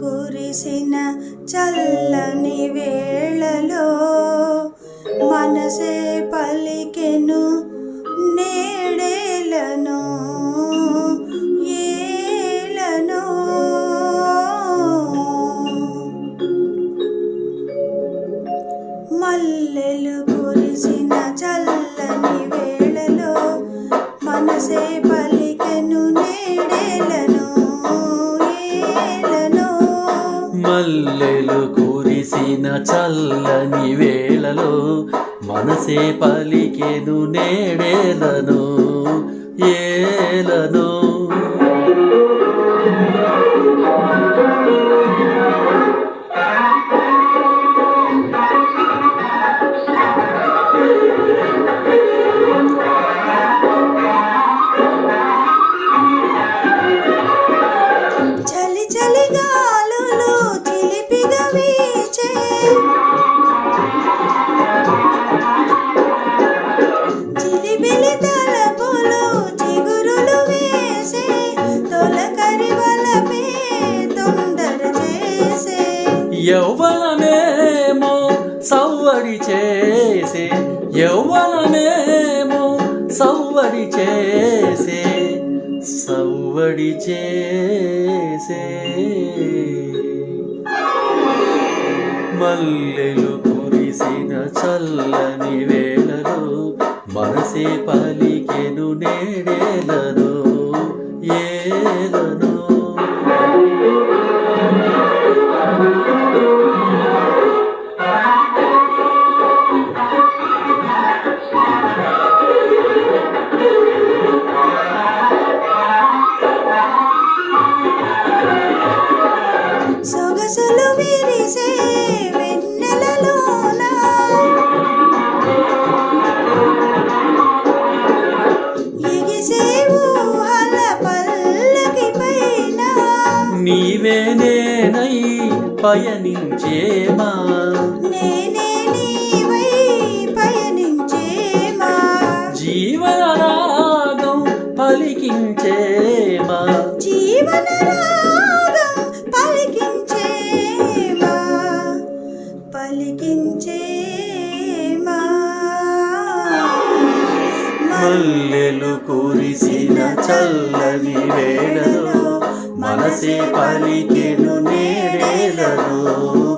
కురిసిన చల్లని వేళలో మనసే పలికెను నేడేలను ఏలను. మల్లెలు కురిసిన చల్లని వేళలో మనసే పలికెను నేడేలను మల్లెలు కురిసిన చల్లని వేళలో మనసే పలికెను నేడేలను ఏ యౌవనమేమో సౌవరి చేసే యౌవనమేమో సౌవరి చేసే సవ్వడి చేసే. మల్లెలు కురిసిన చల్లని వేళలో మనసే పలికెను నేడేలను ఏలను నీవే నేనై పయనించేమా? జీవన రాగం పలికించేమా? జీవన రాగం పలికించేమా? పలికించేమా? మల్లెలు కురిసిన చల్లని వేళలో మనసే పలికెను నేడేలను.